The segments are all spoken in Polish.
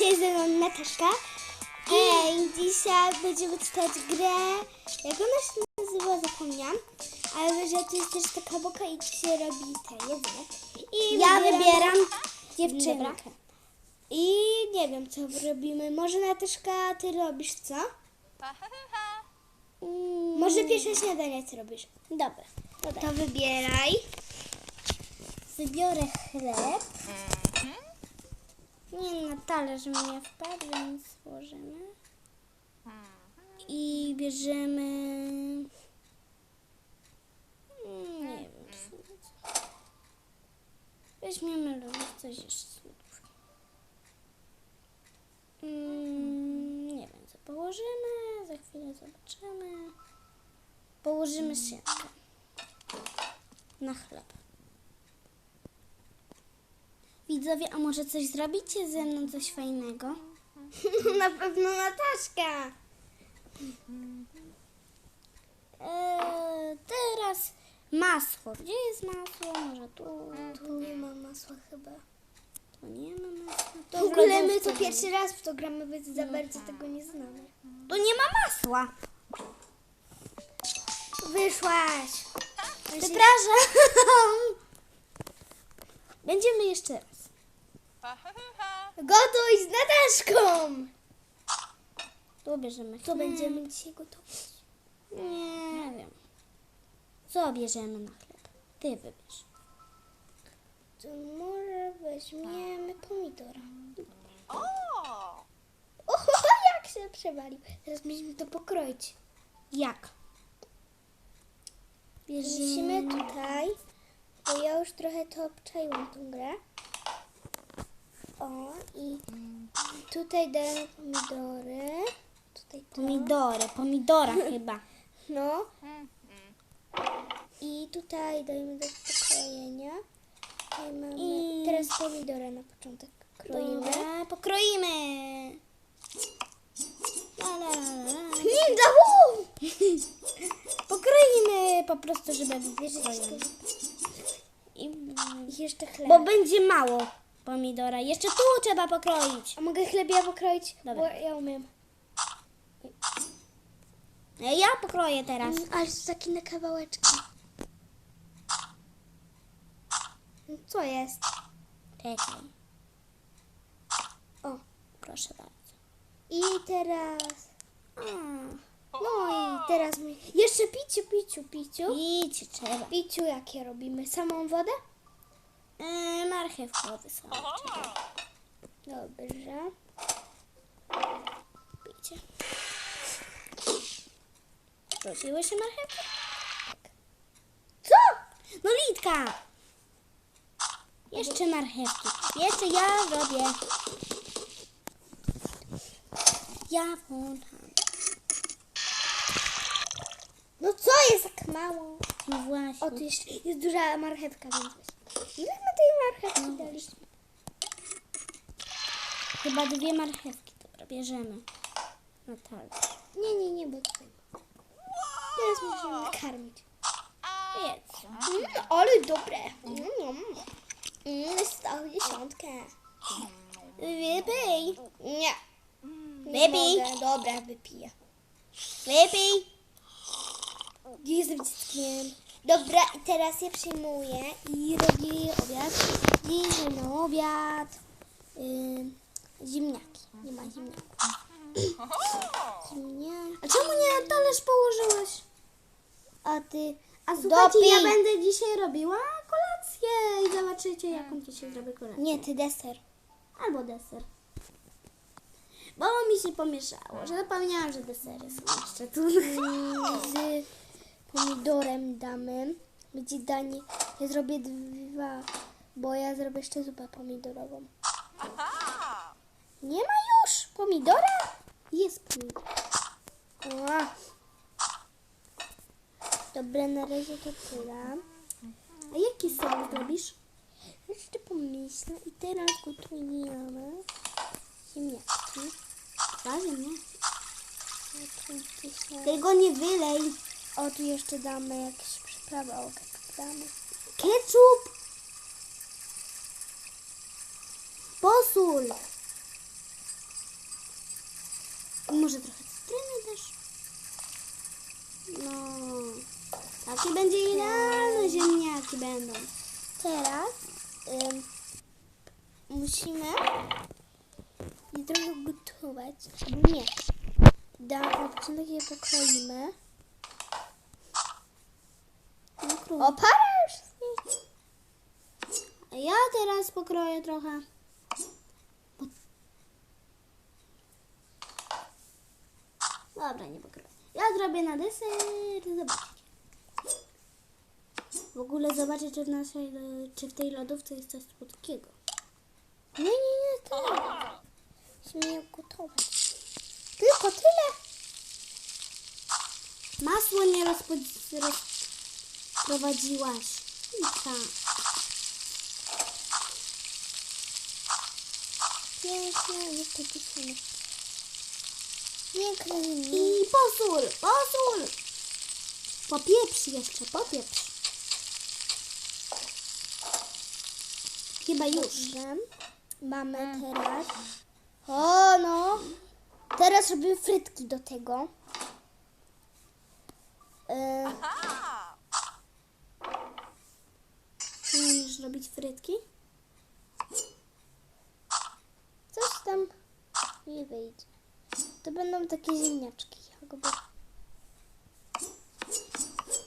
Dzisiaj ze mną Nataszka. Hej, dzisiaj będziemy czytać grę. Jak ona się nazywa, zapomniałam. Ale to jest też taka boka i tu się robi te jedzenie. I Ja wybieram dziewczynkę. Dobra. I nie wiem, co robimy. Może Nataszka, ty robisz co? Mm, Może pierwsze śniadanie ty robisz. Dobra. To wybieraj. Wybiorę chleb. Na talerz mi nie wpadł, więc włożymy. I bierzemy... Mm, Nie wiem. Weźmiemy lub coś jeszcze. Mm, nie wiem, co położymy. Za chwilę zobaczymy. Położymy siatkę na chleb. Widzowie, a może coś zrobicie ze mną, coś fajnego? Na pewno Nataszka. Eee, teraz masło. Gdzie jest masło? Może tu, Tu nie ma masła chyba. tu nie ma masła. To W ogóle my to pierwszy raz w to gramy, więc za bardzo tego nie znamy. Tu nie ma masła. Wyszłaś. Przepraszam. Będziemy jeszcze Gotuj z Nataszką. Tu bierzemy Co chleb. będziemy dzisiaj gotować? Nie wiem. Co bierzemy na chleb? Ty wybierz. To może weźmiemy pomidora. Oho, jak się przewalił. Teraz musimy to pokroić. Jak? Musimy tutaj, bo ja już trochę to obczaiłam tą grę. O, i tutaj daję pomidory. Tutaj to. Pomidory, pomidora chyba. No. I tutaj dajemy do pokrojenia. Tutaj mamy I- teraz pomidory na początek kroimy. Dobra, pokroimy. La, la, la. Nie! Pokroimy po prostu, żeby I, I jeszcze chleb. Bo będzie mało pomidora. Jeszcze tu trzeba pokroić. A mogę chleb ja pokroić? Dobra. Bo ja umiem. E, Ja pokroję teraz. Mm, Ale to taki na kawałeczki. No, Co jest? Czekaj. O. Proszę bardzo. I teraz... A, No i teraz my... Jeszcze piciu, piciu, piciu. idź, trzeba. Piciu jakie robimy? Samą wodę? E, marchewkę wysłać. Czekaj. Dobrze. Pijcie. Prosiły się marchewkę? Co? No Litka! Jeszcze marchewki. Jeszcze ja robię. Ja włączam. No co jest tak mało? No właśnie. O, tu jeszcze jest duża marchewka, więc. Ile my tej marchewki daliśmy? Chyba dwie marchewki. Dobra, bierzemy. No tak. Nie, nie, nie, bo. Teraz musimy nakarmić. Jedz. Mm, ale dobre. Mm, mm, stał dziesiątkę. Wypij. Nie. Wypij. Nie mogę. Dobra, wypiję. Wypij. Nie jestem dzieckiem. Dobra, i teraz je przyjmuję i robię obiad. Dzisiaj na obiad. Ym, ziemniaki. Nie ma ziemniaków. Ziemniaki. A czemu nie na talerz położyłeś? A ty... A słuchajcie, Dopij. ja będę dzisiaj robiła kolację i zobaczycie, jaką dzisiaj zrobię kolację. Nie, ty deser. Albo deser. Bo mi się pomieszało, że zapomniałam, że desery są jeszcze tu. Z pomidorem damy. Będzie danie. Ja zrobię dwa, bo ja zrobię jeszcze zupę pomidorową. Nie ma już pomidora? Jest pomidor. O. Dobra, na razie to tyle. A jaki sos zrobisz? Jeszcze pomyślę i teraz gotujemy ziemniaczki. Nie? Oczywiście. Tego nie wylej. O, tu jeszcze damy jakieś przyprawy. O, ketchup damy. Ketchup. Posól. Może trochę cytryny też. No, takie będzie idealne ziemniaki będą. Teraz ym, musimy je trochę gotować. Nie. Da, początek je pokroimy. No, król. O, para już jest. A ja teraz pokroję trochę. Dobra, nie pokroję. Ja zrobię na deser. Zobaczcie. W ogóle zobaczę, czy w, naszej, czy w tej lodówce jest coś słodkiego. Nie, nie, nie, to nie. Musimy je gotować. Tylko tyle. Masło nie rozpo- rozprowadziłaś. I tak. Pięknie, już to pisamy. Piękne I posól, posól. Popieprz jeszcze, popieprz. Chyba już. Dobrze. Mamy teraz. O, no. Teraz robimy frytki do tego. E, Czy umiesz robić frytki? coś tam nie wyjdzie. To będą takie ziemniaczki. Jakby.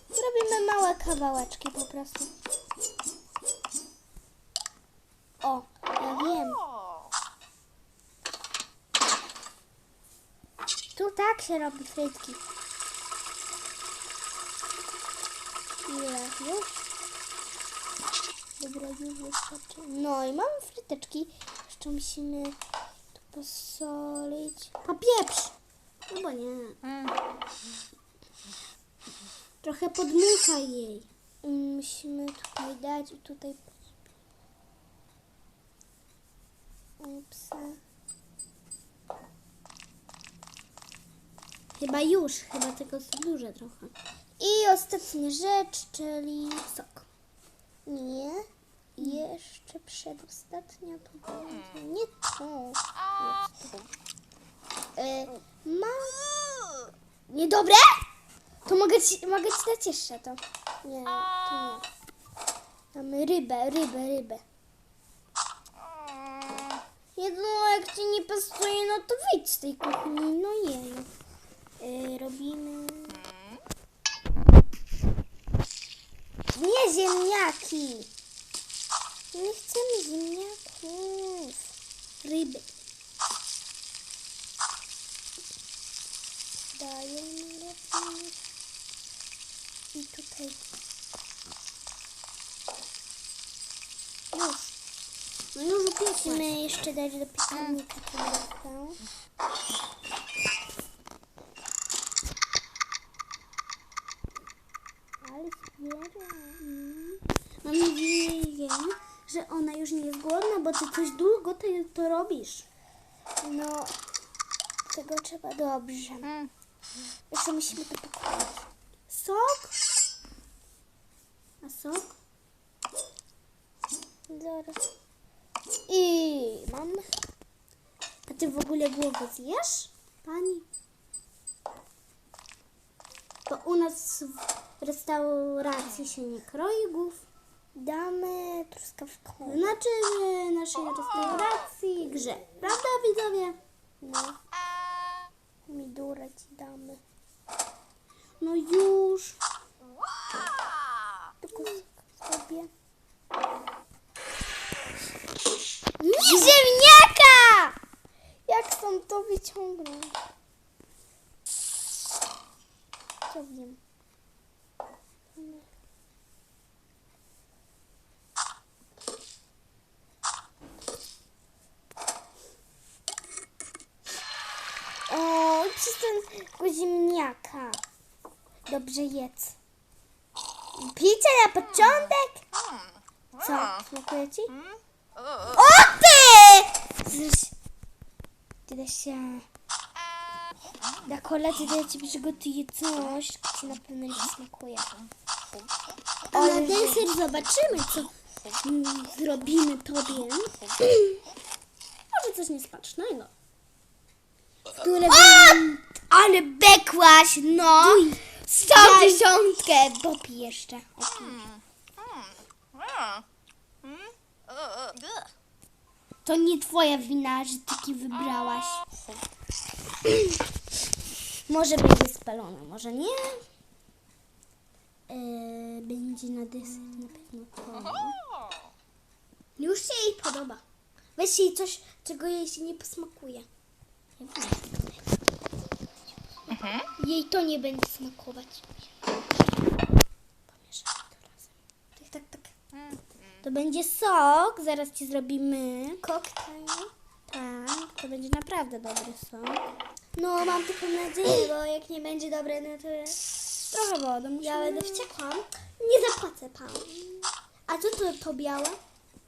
Robimy małe kawałeczki po prostu. O, ja wiem. Tu tak się robi frytki. Ile? Już? Dobra, już wystarczy. No i mamy fryteczki. Jeszcze musimy tu posolić. Popieprz. No bo nie. Trochę podmuchaj jej. Musimy tutaj dać i tutaj. Upsa. Chyba już, chyba tego jest duże trochę. I ostatnia rzecz, czyli sok. Nie. Jeszcze przedostatnia to będzie nie to. Jest to. E, ma... Niedobre? To mogę ci, mogę ci dać jeszcze to. Nie, to nie. Mamy rybę, rybę, rybę. Jedno, jak ci nie pasuje, no to wyjdź z tej kuchni. No jej. E, robimy... Nie ziemniaki. Nie chcemy ziemniaków. Ryby. Dajemy lepiej. I tutaj. Już. Już. Musimy jeszcze dać do piekarnika tę rybkę. Ale. Mm. Mam nadzieję, że ona już nie jest głodna, bo ty coś długo to, to robisz. No, tego trzeba dobrze. Jeszcze musimy to pokroić. Sok? A sok? Zaraz. I mam. A ty w ogóle głowę zjesz? Pani? Bo u nas w restauracji się nie kroi głów. Damy truskawką. Znaczy w naszej restauracji grze. Prawda widzowie? No. Midurę ci damy. No już. Tylko sobie. Nie ziemniaka! Jak stąd to wyciągnąć? Co wiem. O, przez tego ziemniaka. Dobrze jedz. Picie na początek? Co? Smakuje ci? O ty! Tyle się... Na kolację to ja ci przygotuję coś, co ci na pewno nie smakuje. A na Ale deser zobaczymy, co zrobimy tobie. Może coś niesmacznego. które O! Ale bekłaś, no! Sto dziesiątkę! Popij jeszcze. To nie twoja wina, że taki wybrałaś. może będzie spalona, może nie. E, będzie na deser na pewno to. Już się jej podoba. Weź jej coś, czego jej się nie posmakuje. Ja wiem. Jej to nie będzie smakować. Pomieszamy to razem. Tak, tak, tak. To będzie sok, zaraz ci zrobimy. Koktajl. Tak, to będzie naprawdę dobry sok. No, mam taką nadzieję, bo jak nie będzie dobre, no to Trochę wody musimy. ja będę wściekła. Nie zapłacę panu. A co to, to białe?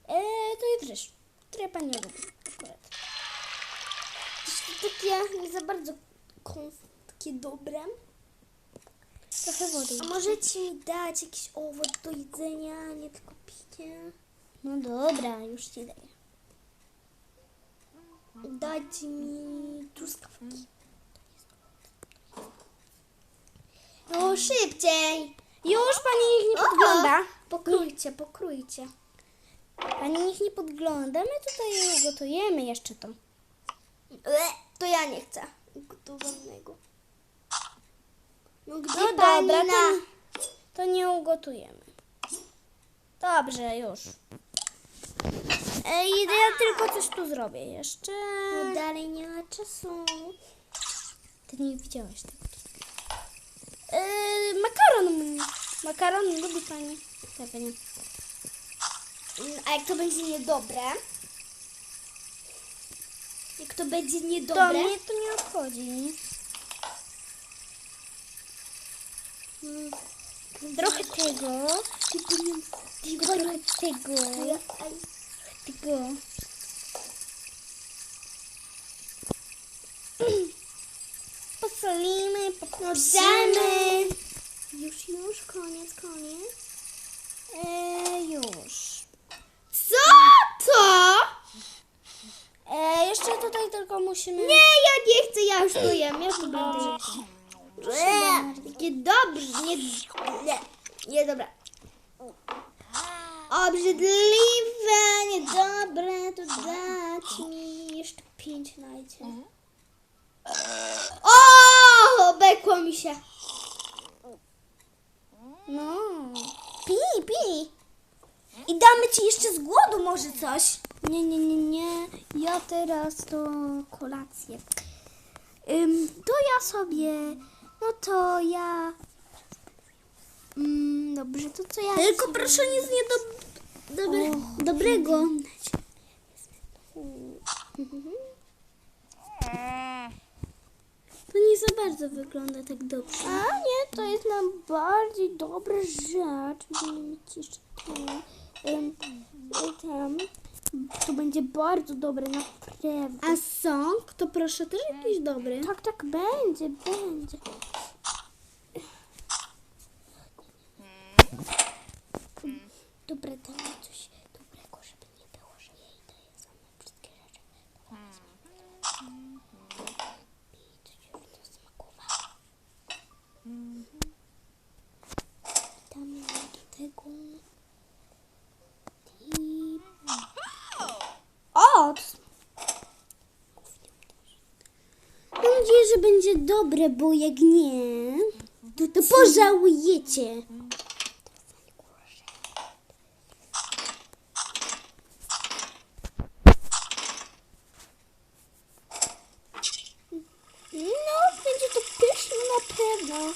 E, to jest ryż, który pani lubi akurat. To takie nie za bardzo kons- takie dobre. Trochę wody. A możecie mi dać jakiś owoc do jedzenia, nie tylko picie? No dobra, już ci daję. Dajcie mi truskawki. No szybciej! Już pani niech nie podgląda. Pokrójcie, pokrójcie. Pani niech nie podgląda, my tutaj ugotujemy jeszcze to. To ja nie chcę gotowanego. Gdzie No dobra, to, to nie ugotujemy. Dobrze, już. Ej, ja tylko coś tu zrobię jeszcze. No dalej nie ma czasu. Ty nie widziałeś tego. Yy, makaron. Makaron lubi pani. Pewnie. Mm, A jak to będzie niedobre? Jak to będzie To niedobre? mnie to nie obchodzi. Mm, Trochę tego. Trochę tego. Tego. Posolimy, poprosimy. Już, już, koniec, koniec. Eee, już. Co to? Eee, jeszcze tutaj tylko musimy... Nie, ja nie chcę, ja już to jem, ja to będę jeść. Eee, Takie dobre, nie, nie, nie dobra. Obrzydliwe, niedobre, to dać mi jeszcze pięć znajdzie. O, bekło mi się. No. Pij, pij. I damy ci jeszcze z głodu może coś. Nie, nie, nie, nie. Ja teraz to kolację. Ym, to ja sobie, no to ja... Mm, dobrze, to co ja... Tylko proszę nic nie do... Dobre, O, dobrego. To nie za bardzo wygląda tak dobrze. A nie, to jest nam bardziej dobra rzecz. Będziemy mieć jeszcze tam. To będzie bardzo dobre, naprawdę. A sok to proszę też jakiś dobry. tak, tak, będzie, będzie. Dobra, daj mi coś dobrego, żeby nie było, że jej daję same wszystkie rzeczy. I. Damy do tego. Oc! Mam nadzieję, że będzie dobre, bo jak nie, to, to pożałujecie. No, będzie to pyszne na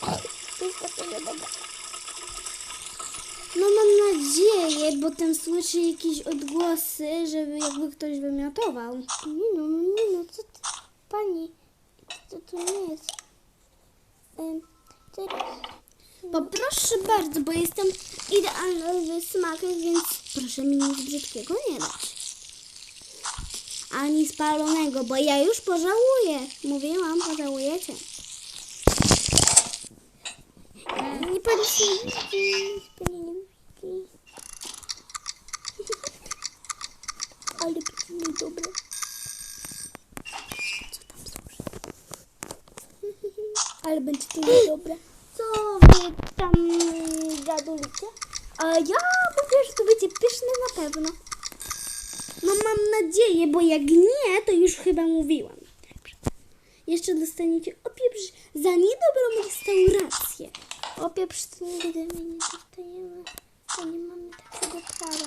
pewno. Tylko to nie dobra. No mam nadzieję, bo tam słyszę jakieś odgłosy, żeby jakby ktoś wymiotował. Nie no, no nie no, co ty, pani, to, to nie jest. Em, teraz, Poproszę bardzo, bo jestem idealny w smakach, więc proszę mi nic brzydkiego nie dać ani spalonego, bo ja już pożałuję. Mówiłam, pożałujecie. Nie patrzcie. Ale brzmi dobre. Co tam służy? Ale będzie to dobre. Co wy tam gadulicie? A ja mówię, że to będzie pyszne na pewno. No mam nadzieję, bo jak nie, to już chyba mówiłam. Jeszcze dostaniecie opieprz za niedobrą restaurację. Opieprz to nigdy my nie dostajemy, bo nie mamy takiego prawa.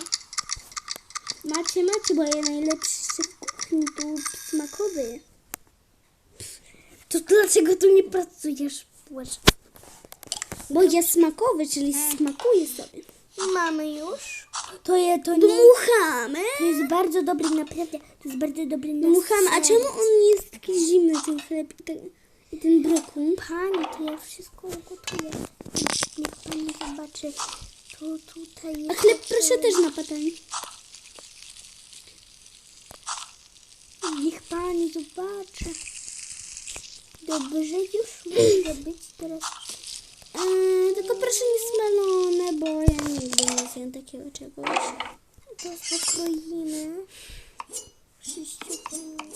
Macie, macie, bo ja najlepszy szef kuchni tu smakowy. To dlaczego tu nie pracujesz? Płacz. Bo ja smakowy, czyli smakuję sobie. Mamy już? To je to nie- Dmuchamy. To jest bardzo dobry, naprawdę. To jest bardzo dobry na Dmuchamy. A czemu on jest taki zimny, ten chleb i ten, i ten brokuł? Pani, to ja wszystko ugotuję. Niech pani zobaczy. To tutaj A jest... chleb proszę też na patelni. Niech pani zobaczy. Dobrze, już może być teraz. Eee, proszę nie smalone, bo ja nigdy nie zjem takiego czegoś. To pokroimy. Sześciokrągło.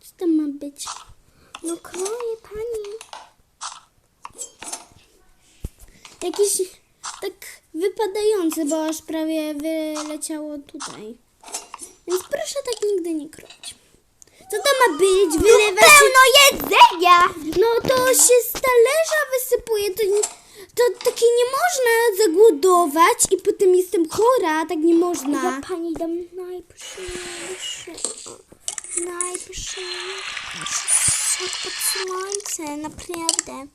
Co tam ma być? No kroję pani. Jakiś tak wypadający, bo aż prawie wyleciało tutaj. Więc proszę tak nigdy nie kroić. Co to ma być? Wylewa się... Pełno jedzenia! No to się z talerza wysypuje. To, nie, to takie nie można zagłodować i potem jestem chora. Tak nie można. Ja pani dam najpyszniejsze. Najpyszniejsze pod słońce, naprawdę.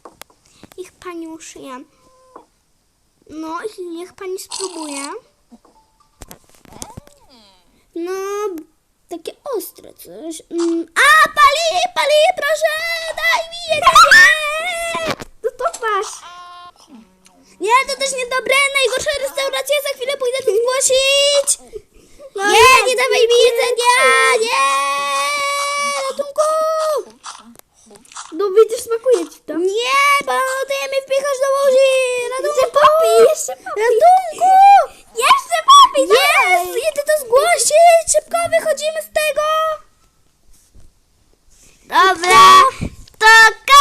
Niech pani uszyja. No, i niech pani spróbuje. No, takie ostre coś. Mm. A, pali, pali, proszę, daj mi jedzenie! No to masz. Nie, to też niedobre, najgorsza restauracja, za chwilę pójdę tu zgłosić! nie, nie dawaj mi jedzenia, nie! Ratunku! No widzisz, smakuje ci to. Nie, bo ty mnie wpychasz do łozi! Ratunku! Jeszcze papi, jeszcze papi wychodzimy z tego! Dobra!